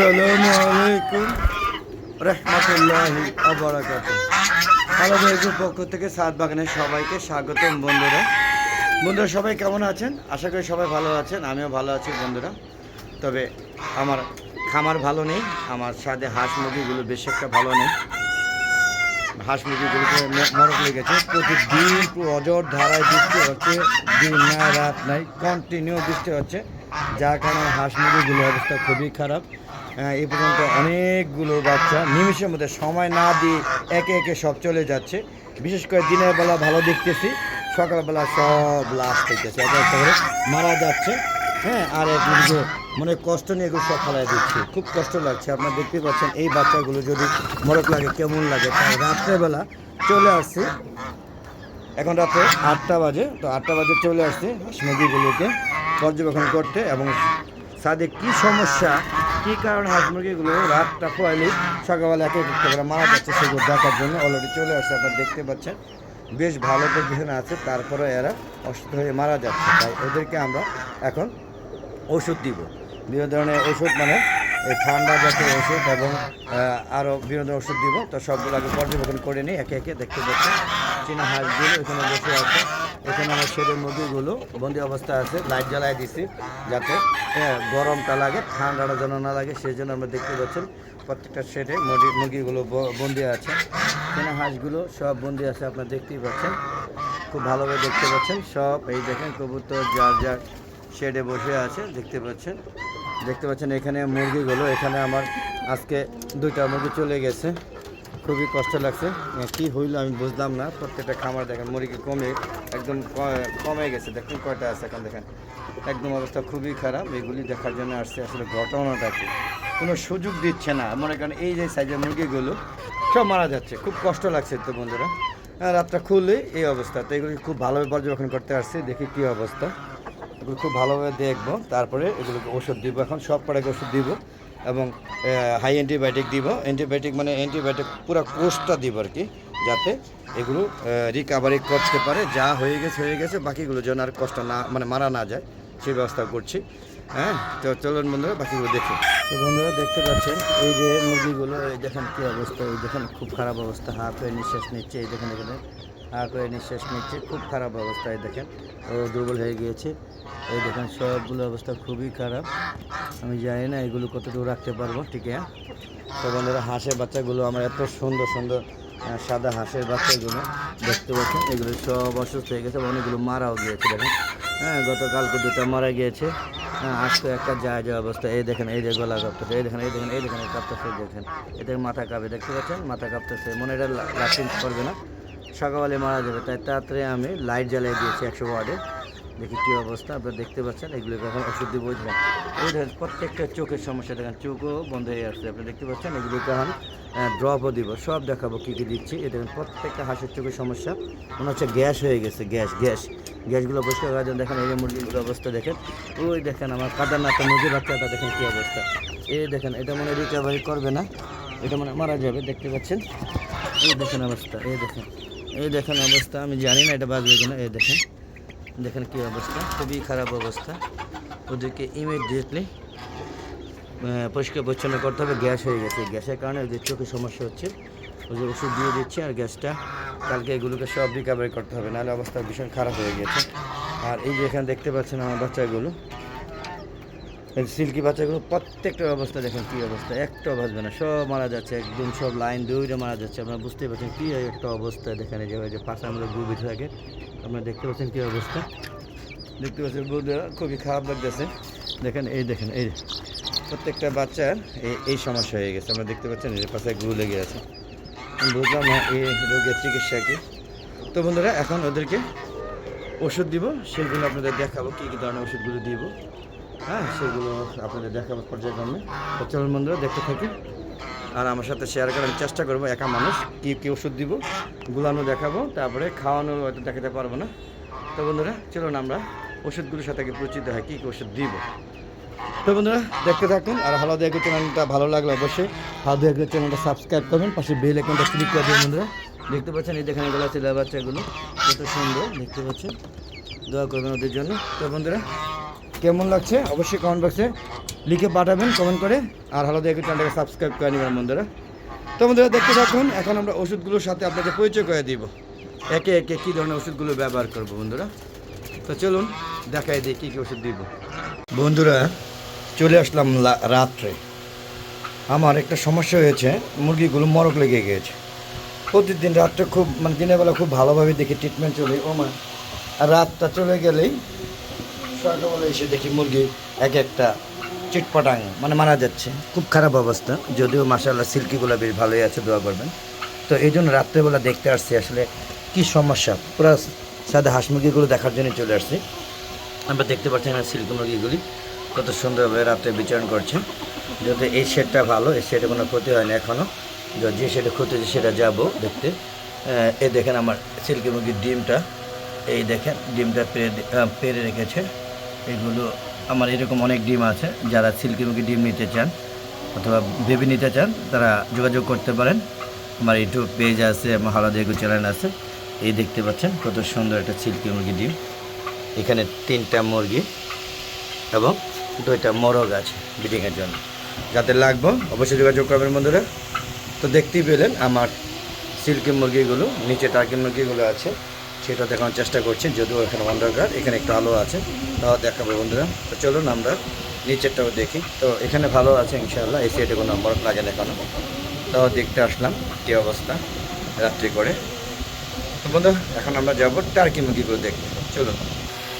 আসসালামু আলাইকুম রহমতুল্লাহি আবরাকাত হ্যালো পক্ষ থেকে সাত বাগানের সবাইকে স্বাগতম বন্ধুরা। বন্ধুরা, সবাই কেমন আছেন? আশা করি সবাই ভালো আছেন, আমিও ভালো আছি বন্ধুরা। তবে আমার খামার ভালো নেই, আমার সাথে হাঁস মুরগিগুলো বেশি একটা ভালো নেই। হাঁস মুরগিগুলোকে মরক লেগেছে প্রতিদিন পুরো অজর ধারায় বৃষ্টি হচ্ছে, দিন না রাত নাই কন্টিনিউ বৃষ্টি হচ্ছে। যার কারণে হাঁস মুরগিগুলোর অবস্থা খুবই খারাপ। আহ, এই পর্যন্ত অনেকগুলো বাচ্চা। নিমিষের মধ্যে সময় না দিয়ে একে একে সব চলে যাচ্ছে। বিশেষ করে দিনের বেলা ভালো দেখতেছি সকালবেলা সব লাশ থাকতেছে একটা একটা করে মারা যাচ্ছে। হ্যাঁ আর একদিকে মনে কষ্ট নিয়ে এগুলো সব ফেলাই দিচ্ছি। খুব কষ্ট লাগছে। আপনারা দেখতে পাচ্ছেন এই বাচ্চাগুলো যদি মরক লাগে কেমন লাগে? তাই রাত্রেবেলা চলে আসছি। এখন রাত্রে আটটা বাজে। তো আটটা বাজে চলে আসছি মুরগিগুলোকে পর্যবেক্ষণ করতে এবং সাদে কি সমস্যা কী কারণে হাঁস মুরগিগুলো রাতটা খোয়ালি সকালবেলা এক এক করে মারা যাচ্ছে, সেগুলো দেখার জন্য অলরেডি চলে আসছে, আপনারা দেখতে পাচ্ছেন। বেশ ভালো পজিশনে আছে, তারপরে এরা অসুস্থ হয়ে মারা যাচ্ছে। তাই ওদেরকে আমরা এখন ওষুধ দিব। বিভিন্ন ধরনের ওষুধ মানে এই ঠান্ডা জাতীয় ওষুধ এবং আরও বিভিন্ন ওষুধ দিব। তো সবগুলো আগে পর্যবেক্ষণ করে নিই, একে একে দেখতে পাচ্ছেন চীনা হাঁসগুলো এখানে বসে আছে। এখানে আমার শেডের মুরগিগুলো বন্দি অবস্থা আছে লাইট জ্বালাই দিছি যাতে হ্যাঁ, গরমটা লাগে ঠান্ডাটা যেন না লাগে সেই জন্য আমরা দেখতে পাচ্ছেন প্রত্যেকটা শেডে মুরগি মুরগিগুলো বন্দি আছে। চীনা হাঁসগুলো সব বন্দি আছে আপনারা দেখতেই পাচ্ছেন। খুব ভালোভাবে দেখতে পাচ্ছেন সব এই দেখেন কবুতর যার যার শেডে বসে আছে দেখতে পাচ্ছেন। দেখতে পাচ্ছেন এখানে মুরগিগুলো এখানে আমার আজকে দুইটা মুরগি চলে গেছে। খুবই কষ্ট লাগছে। কি হইল আমি বুঝলাম না। প্রত্যেকটা খামার দেখেন, মুরগি কমে, একদম কমে গেছে। দেখুন কয়টা আছে এখন দেখেন। একদম অবস্থা খুবই খারাপ। এগুলি দেখার জন্য আসছে আসলে ঘটনাটা কি? কোনো সুযোগ দিচ্ছে না। মনে করেন এই যে সাইজের মুরগিগুলো, সব মারা যাচ্ছে। খুব কষ্ট লাগছে তো বন্ধুরা। রাতটা খুললে এই অবস্থা। তো এগুলি খুব ভালোভাবে পর্যবেক্ষণ করতে আসছি, দেখি কী অবস্থা। এগুলো খুব ভালোভাবে দেখব। তারপরে এগুলোকে ওষুধ দিব। এখন সব কটাকে ওষুধ দিব। এবং হাই অ্যান্টিবায়োটিক দিব। অ্যান্টিবায়োটিক মানে অ্যান্টিবায়োটিক পুরো কোর্সটা দিব আর কি, যাতে এগুলো রিকাভারি করতে পারে। যা হয়ে গেছে হয়ে গেছে, বাকিগুলো যেন আর কষ্ট না মানে মারা না যায়, সেই ব্যবস্থা করছি। হ্যাঁ তো চলুন বন্ধুরা, বাকিগুলো দেখি। তো বন্ধুরা, দেখতে পাচ্ছেন, এই যে মুরগিগুলো, এই দেখেন কী অবস্থা, এই দেখেন খুব খারাপ অবস্থা হা করে নিঃশ্বাস নিচ্ছে, এই দেখেন এখানে। করে নিঃশ্বাস নিচ্ছে। খুব খারাপ অবস্থায় দেখেন। ও দুর্বল হয়ে গিয়েছে। এই দেখেন, সবগুলো অবস্থা খুবই খারাপ। আমি জানি না এগুলো কতটুকু রাখতে পারব, ঠিক আছে? তো বন্ধুরা, হাঁসের বাচ্চাগুলো, আমার এত সুন্দর সুন্দর সাদা হাঁসের বাচ্চাগুলো দেখতে পাচ্ছেন এগুলো সব অসুস্থ হয়ে গেছে, অনেকগুলো মারাও গিয়েছে, দেখেন। হ্যাঁ গতকালকে দুটো মারা গিয়েছে। হ্যাঁ আজকে একটা যায় যায় অবস্থা। এই দেখেন, এই যে গলা কাঁপতেছে, এই দেখেন এই দেখেন এই দেখেন কাঁপতেছে, দেখেন। এদের মাথা কাঁপে, দেখতে পাচ্ছেন? মাথা কাঁপতেছে। মনে এটা লাফিং করবে না। সকালে মারা যাবে, তাই তাড়াতাড়ি আমি লাইট জ্বালিয়ে দিয়েছি একশো ওয়ার্ডে। দেখি কী অবস্থা, আপনারা দেখতে পাচ্ছেন, এগুলোকে এখন ওষুধ দিয়ে বুঝলেন এই দেখেন প্রত্যেকটা চোখের সমস্যা, দেখেন, চোখও বন্ধ হয়ে আসছে, আপনি দেখতে পাচ্ছেন, এগুলোকে এখন ড্রপও দিব, সব দেখাবো কী কী দিচ্ছি, এই দেখেন প্রত্যেকটা হাঁসের চোখের সমস্যা, মনে হচ্ছে গ্যাস হয়ে গেছে, গ্যাস গ্যাস, গ্যাসগুলো পরিষ্কার করার জন্য দেখেন, এই যে মুরগিগুলো অবস্থা দেখেন, ওই দেখেন আমার কাদারনাথটা মুরগির বাচ্চাটা, দেখেন কী অবস্থা, এই দেখেন, এটা মনে রিকভারি করবে না, এটা মানে মারা যাবে, দেখতে পাচ্ছেন, এই দেখেন অবস্থা, এই দেখেন। এই দেখেন অবস্থা, আমি জানি না এটা বাঁচবে কিনা, এই দেখেন। দেখেন কী অবস্থা, খুবই খারাপ অবস্থা। ওদেরকে ইমিডিয়েটলি পরিষ্কার পরিচ্ছন্ন করতে হবে, গ্যাস হয়ে গেছে। গ্যাসের কারণে ওদের চোখে সমস্যা হচ্ছে। ওদের ওষুধ দিয়ে দিচ্ছে আর গ্যাসটা, কালকে এগুলোকে সব রিকাভারি করতে হবে। নাহলে অবস্থা ভীষণ খারাপ হয়ে গেছে। আর এই যে এখানে দেখতে পাচ্ছেন আমার বাচ্চাগুলো সিল্কি বাচ্চাগুলো প্রত্যেকটার অবস্থা দেখেন কী অবস্থা, একটাও বাঁচবে না, সব মারা যাচ্ছে, একদম সব লাইন দৌড়ে মারা যাচ্ছে, আপনারা বুঝতেই পারছেন কী একটা অবস্থা দেখেন যে যে পাশাগুলো গুবি থাকে, আপনারা দেখতে পাচ্ছেন কী অবস্থা? দেখতে পাচ্ছেন বন্ধুরা খুবই খারাপ লাগতেছে, দেখেন এই দেখেন, এই প্রত্যেকটা বাচ্চার এই এই সমস্যা হয়ে গেছে আমরা দেখতে পাচ্ছেন এই পাশে গ্লু লেগে আছে। বুঝলাম না এই রোগের চিকিৎসা কি। তো বন্ধুরা, এখন ওদেরকে ওষুধ দিব, সেগুলো আপনাদের দেখাবো, কী কী ধরনের ওষুধগুলো দিব। হ্যাঁ সেগুলো আপনাদের দেখাবো পর্যায়ক্রমে। তো চলুন বন্ধুরা, দেখতে থাকি। আর আমার সাথে শেয়ার করার আমি চেষ্টা করব, একা মানুষ, কী কী ওষুধ দিব, গুলানো দেখাবো, তারপরে খাওয়ানো হয়তো দেখাতে পারব না। তো বন্ধুরা, চলুন আমরা ওষুধগুলোর সাথে পরিচিত হয় কী কী ওষুধ দিব। তো বন্ধুরা, দেখতে থাকুন, আর ভালো দেখে চ্যানেলটা ভালো লাগলে অবশ্যই ভালো দেখে চ্যানেলটা সাবস্ক্রাইব করবেন, পাশে বেল অ্যাকাউন্টটা ক্লিক করে দেবেন বন্ধুরা। দেখতে পাচ্ছেন, এই দেখেন এগুলো ছেলে বাচ্চাগুলো কত সুন্দর, দেখতে পাচ্ছেন। দোয়া করবেন ওদের জন্য। তো বন্ধুরা কেমন লাগছে অবশ্যই কমেন্ট বক্সে লিখে পাঠাবেন কমেন্ট করে। আর হলো দেখে চ্যানেলটাকে সাবস্ক্রাইব করে নেবেন বন্ধুরা। তো বন্ধুরা, দেখতে থাকুন, এখন আমরা ওষুধগুলোর সাথে আপনাকে পরিচয় করে দিব। একে একে কী ধরনের ওষুধগুলো ব্যবহার করব বন্ধুরা? তো চলুন, দেখাই দিই কী কী ওষুধ দিব। বন্ধুরা, চলে আসলাম রাত্রে। আমার একটা সমস্যা হয়েছে, মুরগিগুলো মরক লেগে গিয়েছে। প্রতিদিন রাতটা খুব মানে দিনের বেলা খুব ভালোভাবে দেখি ট্রিটমেন্ট চলে। ও মা রাতটা চলে গেলেই এসে দেখি মুরগি এক একটা চিটপটাং মানে মারা যাচ্ছে। খুব খারাপ অবস্থা, যদিও মাসাল্লাহ সিল্কিগুলো বেশ ভালোই আছে, দোয়া করবেন। তো এই জন্য রাত্রেবেলা দেখতে আসছি আসলে কি সমস্যা, পুরো সাদা হাঁস মুরগিগুলো দেখার জন্য চলে আসছি। আমরা দেখতে পাচ্ছি না সিল্কি মুরগিগুলি কত সুন্দরভাবে রাত্রে বিচরণ করছে। যদি এই শেডটা ভালো, এই শেডে কোনো ক্ষতি হয় না এখনও যে শেডে ক্ষতি হয়েছে সেটা যাব দেখতে। এই দেখেন আমার সিল্কি মুরগির ডিমটা, এই দেখেন, ডিমটা পেরে পেরে রেখেছে। এগুলো আমার এরকম অনেক ডিম আছে, যারা সিল্কি মুরগি ডিম নিতে চান অথবা বেবি নিতে চান, তারা যোগাযোগ করতে পারেন। আমার ইউটিউব পেজ আছে, আমার হালাদা এগু চ্যানেল আছে। এই দেখতে পাচ্ছেন কত সুন্দর একটা সিল্কি মুরগি ডিম। এখানে তিনটা মুরগি এবং দুইটা মোরগ আছে ব্রিডিংয়ের জন্য। যাদের লাগবো অবশ্যই যোগাযোগ করবেন বন্ধুরা। তো দেখতেই পেলেন আমার সিল্কি মুরগিগুলো, নিচে টার্কি মুরগিগুলো আছে। সেটা দেখানোর চেষ্টা করছি, যদিও এখানে অন্ধকার, এখানে একটু আলো আছে, তাও দেখাবো বন্ধুরা। তো চলুন আমরা নিচেরটাও দেখি। তো এখানে ভালো আছে ইনশাআল্লাহ এই সাইডে কোনো নম্বর লাগে না তাও দেখতে আসলাম, কী অবস্থা রাত্রি করে। তো বন্ধু এখন আমরা যাব টার্কি মুরগিগুলো দেখতে। চলুন।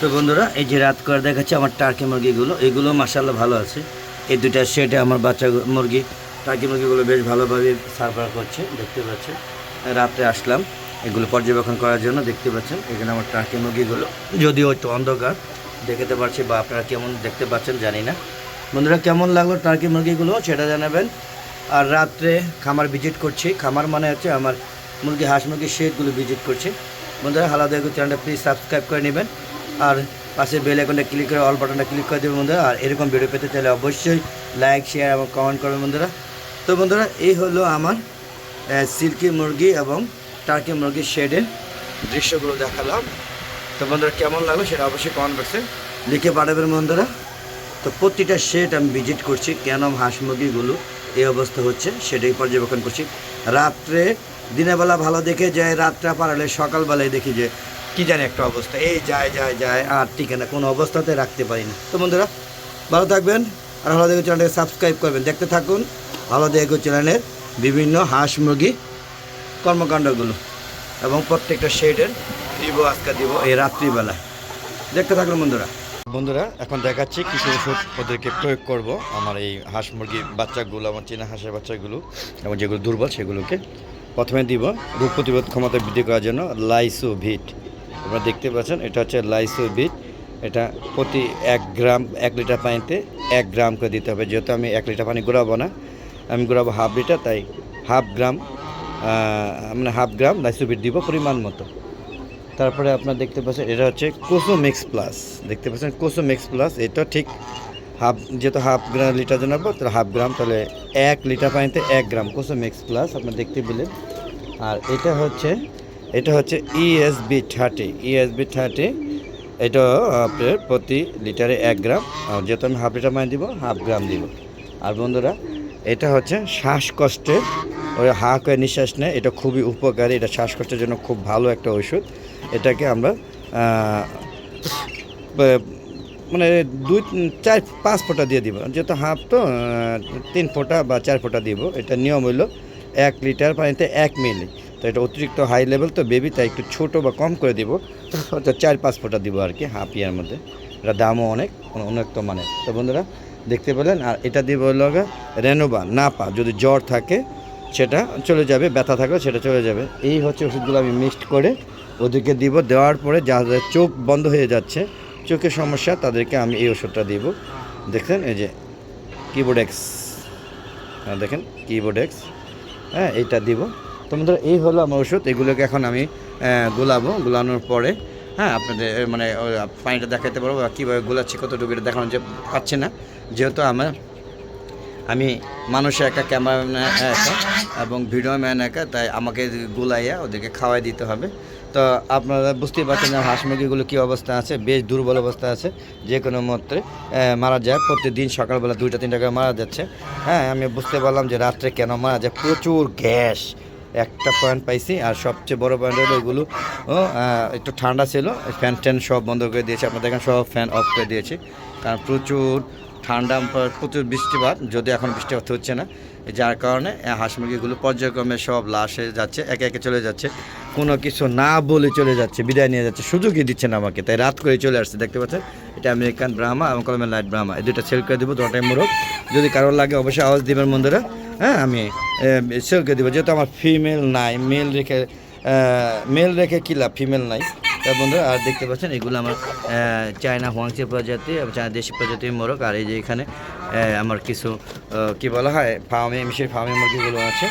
তো বন্ধুরা, এই যে রাত করে দেখাচ্ছে আমার টার্কি মুরগিগুলো, এগুলো মাসাল্লাহ ভালো আছে। এই দুটা শেডে আমার বাচ্চা মুরগি টার্কি মুরগিগুলো বেশ ভালোভাবে সার্ভার করছে, দেখতে পাচ্ছেন। রাত্রে আসলাম। এগুলো পর্যবেক্ষণ করার জন্য দেখতে পাচ্ছেন এখানে আমার টার্কি মুরগিগুলো। যদিও একটু অন্ধকার। দেখতে পাচ্ছি বা আপনারা কেমন দেখতে পাচ্ছেন জানি না। বন্ধুরা কেমন লাগল টার্কি মুরগিগুলো সেটা জানাবেন। আর রাত্রে খামার ভিজিট করছি। খামার মানে হচ্ছে আমার মুরগি হাঁস মুরগি শেডগুলো ভিজিট করছি। বন্ধুরা হালাদা চ্যানেলটা প্লিজ সাবস্ক্রাইব করে নেবেন। আর পাশে বেল আইকনটা ক্লিক করে অল বাটনটা ক্লিক করে দেবেন বন্ধুরা। আর এরকম ভিডিও পেতে চাইলে অবশ্যই লাইক শেয়ার এবং কমেন্ট করবেন বন্ধুরা। তো বন্ধুরা এই হলো আমার সিল্কি মুরগি এবং টার্কি মুরগির শেডের দৃশ্যগুলো দেখালাম। তো বন্ধুরা, কেমন লাগল সেটা অবশ্যই কমেন্ট বক্সে লিখে পাঠাবেন বন্ধুরা। তো প্রতিটা শেড আমি ভিজিট করছি, কেন হাঁস মুরগিগুলো এই অবস্থা হচ্ছে সেটাই পর্যবেক্ষণ করছি। রাত্রে, দিনের বেলা ভালো দেখে যায় রাতটা পারালে সকালবেলায় দেখি যে কি জানি একটা অবস্থা। এই যায় যায় যায়, আর টিকে না, কোনো অবস্থাতে রাখতে পারি না। তো বন্ধুরা, ভালো থাকবেন, আর ভালো দেখো চ্যানেলটাকে সাবস্ক্রাইব করবেন। দেখতে থাকুন, ভালো দেখো চ্যানেলের বিভিন্ন হাঁস মুরগি কর্মকাণ্ডগুলো এবং প্রত্যেকটা শেডের দিব আজকে দিব এই রাত্রিবেলা দেখতে থাকুন বন্ধুরা। বন্ধুরা, এখন দেখাচ্ছি কিছু ওষুধ ওদেরকে প্রয়োগ করব। আমার এই হাঁস মুরগির বাচ্চাগুলো, আমার চীনা হাঁসের বাচ্চাগুলো এবং যেগুলো দুর্বল, সেগুলোকে প্রথমে দিব। রোগ প্রতিরোধ ক্ষমতা বৃদ্ধি করার জন্য লাইসোভিট। আপনারা দেখতে পাচ্ছেন, এটা হচ্ছে লাইসোভিট। এটা প্রতি এক গ্রাম, এক লিটার পানিতে এক গ্রাম করে দিতে হবে। যেহেতু আমি এক লিটার পানি ঘোরাবো না, আমি ঘোরাবো হাফ লিটার, তাই হাফ গ্রাম মানে হাফ গ্রাম লাইসোভিট দিব পরিমাণ মতো। তারপরে আপনার দেখতে পাচ্ছেন, এটা হচ্ছে কোসো মিক্স প্লাস। দেখতে পাচ্ছেন কোসো মিক্স প্লাস, এটা ঠিক হাফ, যেহেতু হাফ গ্রাম লিটার জন্য তাহলে হাফ গ্রাম, তাহলে এক লিটার পানিতে এক গ্রাম কোসো মিক্স প্লাস আপনার দেখতে পেলেন। আর এটা হচ্ছে এটা হচ্ছে E ESB thirty. ESB thirty, এটা আপনার প্রতি লিটারে এক গ্রাম। আর যেহেতু আমি হাফ লিটার পানি দিব, হাফ গ্রাম দিব। আর বন্ধুরা, এটা হচ্ছে শ্বাসকষ্টের ওই হা করে নিঃশ্বাস নেয়, এটা খুবই উপকারী, এটা শ্বাসকষ্টের জন্য খুব ভালো একটা ওষুধ। এটাকে আমরা মানে দুই, চার, পাঁচ ফোঁটা দিয়ে দিব। যেহেতু হাফ তো তিন ফোঁটা বা চার ফোঁটা দিব। এটা নিয়ম হইল এক লিটার পানিতে এক মিলি। তো এটা অতিরিক্ত হাই লেভেল তো বেবি, তাই একটু ছোটো বা কম করে দিব। তো চার, পাঁচ ফোঁটা দিব আর কি, হাফ ইয়ার মধ্যে। এটা দামও অনেক অনেক তো মানে তো বন্ধুরা, দেখতে পেলেন? আর এটা দিব হলো রেনোবা নাপা। যদি জ্বর থাকে সেটা চলে যাবে, ব্যথা থাকলে সেটা চলে যাবে। এই হচ্ছে ওষুধগুলো আমি মিক্সড করে ওদেরকে দিব। দেওয়ার পরে যাদের চোখ বন্ধ হয়ে যাচ্ছে, চোখের সমস্যা, তাদেরকে আমি এই ওষুধটা দিব। দেখছেন? এই যে কিবোর্ডেক্স হ্যাঁ দেখেন? কিবোর্ডেক্স হ্যাঁ এইটা দিব। তো বন্ধুরা, এই হলো আমার ওষুধ। এগুলোকে এখন আমি গোলাবো। গোলানোর পরে হ্যাঁ আপনাদের মানে পানিটা দেখাতে পারব বা কীভাবে গোলাচ্ছি, কতটুকু এটা দেখানো যে পাচ্ছে না। যেহেতু আমার আমি মানুষ একা, ক্যামেরাম্যান একা, এবং ভিডিও ম্যান একা, তাই আমাকে গুলাইয়া ওদেরকে খাওয়াই দিতে হবে। তো আপনারা বুঝতেই পারছেন যে হাঁস মুরগিগুলো কী অবস্থা আছে, বেশ দুর্বল অবস্থা আছে, যে কোনো মন্ত্রে মারা যায়। প্রতিদিন সকালবেলা দুইটা, তিনটা করে মারা যাচ্ছে। হ্যাঁ আমি বুঝতে পারলাম যে রাত্রে কেন মারা যায়। প্রচুর গ্যাস। একটা পয়েন্ট পাইছি, আর সবচেয়ে বড় পয়েন্ট হলো এগুলো একটু ঠান্ডা ছিল। ফ্যান ট্যান সব বন্ধ করে দিয়েছি। আপনাদের এখানে সব ফ্যান অফ করে দিয়েছি। কারণ প্রচুর ঠান্ডা প্রচুর বৃষ্টিপাত যদি এখন বৃষ্টিপাত হচ্ছে না। যার কারণে হাঁস মুরগিগুলো পর্যায়ক্রমে সব লাশে যাচ্ছে, একে একে চলে যাচ্ছে। কোনো কিছু না বলে চলে যাচ্ছে, বিদায় নিয়ে যাচ্ছে, সুযোগই দিচ্ছে না আমাকে, তাই রাত করে চলে আসছে, দেখতে পাচ্ছেন? এটা আমেরিকান ব্রাহ্মা এবং কলমের লাইট ব্রাহ্মা এই দুটো সেল করে দেবো দুটাই মোরগ যদি কারোর লাগে, অবশ্যই আওয়াজ দিবেন বন্ধুরা। হ্যাঁ আমি সেল করে দেবো, যেহেতু আমার ফিমেল নাই, মেল রেখে মেল রেখে কী লাভ? ফিমেল নাই। বন্ধুরা আর দেখতে পাচ্ছেন, এগুলো আমার চায়না হোয়াংসি প্রজাতি চায়না দেশি প্রজাতির মোরগ। আর এই যে এখানে আমার কিছু কি বলা হয়, ফার্মে, মিশের ফার্মে মুরগিগুলো আছে।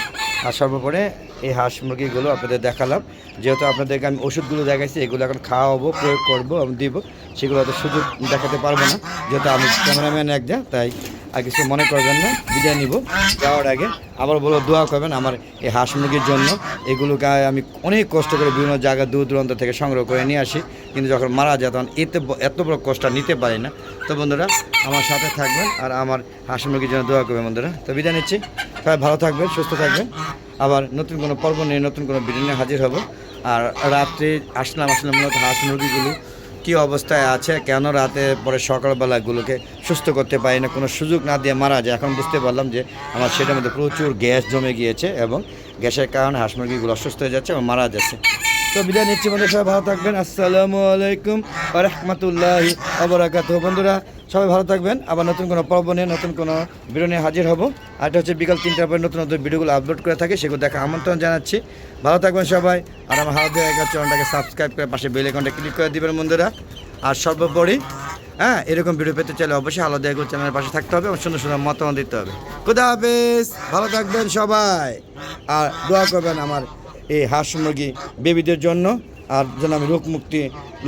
আর সর্বোপরি এই হাঁস মুরগিগুলো আপনাদের দেখালাম। যেহেতু আপনাদেরকে আমি ওষুধগুলো দেখাইছি, এগুলো এখন খাওয়াবো, প্রয়োগ করব, আমি দিব। সেগুলো হয়তো সুযোগ দেখাতে পারব না, যেহেতু আমি ক্যামেরাম্যান একজন তাই আর কিছু মনে করবেন না, বিদায় নিব। যাওয়ার আগে আবার বলো, দোয়া করবেন আমার এই হাঁস মুরগির জন্য। এগুলোকে আমি অনেক কষ্ট করে বিভিন্ন জায়গা দূর দূরান্ত থেকে সংগ্রহ করে নিয়ে আসি। কিন্তু যখন মারা যায়, তখন এতে এত বড় কষ্ট নিতে পারি না। তো বন্ধুরা, আমার সাথে থাকবেন আর আমার হাঁস মুরগির জন্য দোয়া করবেন বন্ধুরা। তো বিদায় নিচ্ছি। সবাই ভালো থাকবেন, সুস্থ থাকবেন। আবার নতুন কোনো পর্ব নিয়ে, নতুন কোনো ভিডিও নিয়ে হাজির হব। আর রাত্রে আসলাম আসলাম মূলত হাঁস মুরগিগুলো। কী অবস্থায় আছে, কেন রাতে পরে সকালবেলাগুলোকে সুস্থ করতে পারি না, কোনো সুযোগ না দিয়ে মারা যায়? এখন বুঝতে পারলাম যে আমার সেটার মধ্যে প্রচুর গ্যাস জমে গিয়েছে এবং গ্যাসের কারণে হাঁস মুরগিগুলো অসুস্থ হয়ে যাচ্ছে এবং মারা যাচ্ছে। তো বিদায় নিচ্ছি বন্ধুরা, সবাই ভালো থাকবেন। আসসালামু আলাইকুম রহমতুল্লাহি আবরাকাত বন্ধুরা, সবাই ভালো থাকবেন। আবার নতুন কোনো পর্ব নিয়ে, নতুন কোনো ভিডিও নিয়ে হাজির হব। আর এটা হচ্ছে বিকাল তিনটার পরে নতুন নতুন ভিডিওগুলো আপলোড করে থাকে, সেগুলো দেখা আমন্ত্রণ জানাচ্ছি। ভালো থাকবেন সবাই। আর আমার হাত দিয়ে চ্যানেলটাকে সাবস্ক্রাইব করে পাশে বেল আইকনটা ক্লিক করে দিবেন বন্ধুরা। আর সর্বোপরি হ্যাঁ এরকম ভিডিও পেতে চাইলে অবশ্যই আলাদা এগুলো চ্যানেলের পাশে থাকতে হবে এবং সুন্দর সুন্দর মতামত দিতে হবে। খুদা হাফেজ। ভালো থাকবেন সবাই। আর দোয়া করবেন আমার এই হাঁস মুরগি বেবিদের জন্য আর যেন আমি রোগ মুক্তি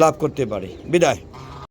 লাভ করতে পারি। বিদায়।